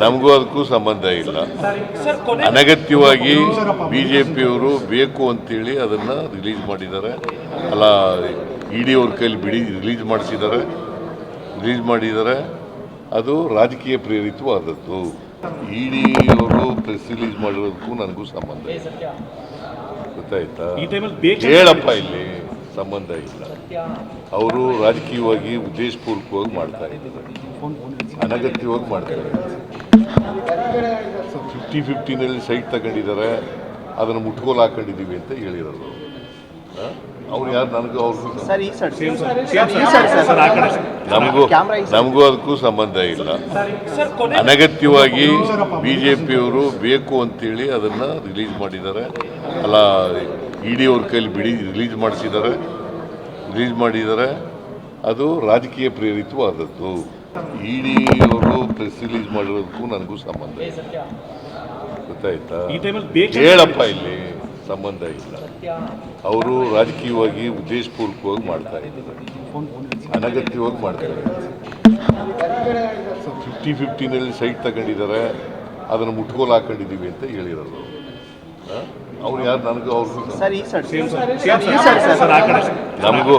ನಮಗೂ ಅದಕ್ಕೂ ಸಂಬಂಧ ಇಲ್ಲ. ಅನಗತ್ಯವಾಗಿ ಬಿ ಜೆ ಪಿಯವರು ಬೇಕು ಅಂತೇಳಿ ಅದನ್ನು ರಿಲೀಸ್ ಮಾಡಿದ್ದಾರೆ. ಅಲ್ಲ ಇ ಡಿ ಅವ್ರ ಕೈಲಿ ಬಿಡಿ ರಿಲೀಸ್ ಮಾಡಿಸಿದ್ದಾರೆ. ರಿಲೀಸ್ ಮಾಡಿದ್ದಾರೆ. ಅದು ರಾಜಕೀಯ ಪ್ರೇರಿತವಾದದ್ದು. ಇ ಡಿ ಅವರು ಪ್ರೆಸ್ ರಿಲೀಸ್ ಮಾಡಿರೋದಕ್ಕೂ ನನಗೂ ಸಂಬಂಧ ಇಲ್ಲ. ಗೊತ್ತಾಯ್ತಾ? ಹೇಳಪ್ಪ ಇಲ್ಲಿ ಸಂಬಂಧ ಇಲ್ಲ. ಅವರು ರಾಜಕೀಯವಾಗಿ ಉದ್ದೇಶಪೂರ್ವಕವಾಗಿ ಮಾಡ್ತಾ ಇದ್ದಾರೆ. ಅನಗತ್ಯವಾಗಿ ಮಾಡ್ತಾರೆ ಫಿಫ್ಟಿ ಫಿಫ್ಟಿನಲ್ಲಿ ಸೈಟ್ ತಗೊಂಡಿದ್ದಾರೆ. ಅದನ್ನು ಮುಟ್ಕೋಲು ಹಾಕೊಂಡಿದ್ದೀವಿ ಅಂತ ಹೇಳಿರೋದು. ಅವ್ರು ಯಾರು? ನನಗೂ ಅವ್ರಿಗೂ ಸರ್ ಈ ಸೈಡ್ ಸೇಮ್ ಸರ್. ಈ ಸರ್. ಸರ್ ಆ ಕಡೆ ನಮಗೂ ನಮಗೂ ಅದಕ್ಕೂ ಸಂಬಂಧ ಇಲ್ಲ. ಅನಗತ್ಯವಾಗಿ ಬಿ ಜೆ ಪಿಯವರು ಬೇಕು ಅಂತೇಳಿ ಅದನ್ನು ರಿಲೀಸ್ ಮಾಡಿದ್ದಾರೆ. ಅಲ್ಲ ಇ ಡಿ ಅವ್ರ ಕೈಲಿ ಬಿಡಿ ರಿಲೀಸ್ ಮಾಡಿಸಿದ್ದಾರೆ. ರಿಲೀಸ್ ಮಾಡಿದ್ದಾರೆ. ಅದು ರಾಜಕೀಯ ಪ್ರೇರಿತವಾದದ್ದು. ಇ ಡಿ ಅವರು ಪ್ರೆಸ್ ರಿಲೀಸ್ ಮಾಡಿರೋದಕ್ಕೂ ನನಗೂ ಸಂಬಂಧ ಇಲ್ಲ. ಗೊತ್ತಾಯ್ತಾ? ಈ ಟೈಮಲ್ಲಿ ಬೇಕು ಹೇಳಪ್ಪ ಇಲ್ಲಿ. ಸಂಬಂಧ ಇಲ್ಲ. ಅವರು ರಾಜಕೀಯವಾಗಿ ಉದ್ದೇಶಪೂರ್ವಕವಾಗಿ ಮಾಡ್ತಾ ಇದ್ದಾರೆ. ಅನಗತ್ಯವಾಗಿ ಮಾಡ್ತಾರೆ ಫಿಫ್ಟಿ ಫಿಫ್ಟಿನಲ್ಲಿ ಸೈಟ್ ತಗೊಂಡಿದ್ದಾರೆ. ಅದನ್ನು ಮುಟ್ಕೋಲು ಹಾಕೊಂಡಿದ್ದೀವಿ ಅಂತ ಹೇಳಿರೋದು ಅವ್ರು ಯಾರು? ನನಗೂ ಅವ್ರಿಗೂ ಸರ್ ಈ ಸೈಡ್ ಸರ್. ಈ ಸೈಡ್ ಸರ್. ಸರ್ ನಮಗೂ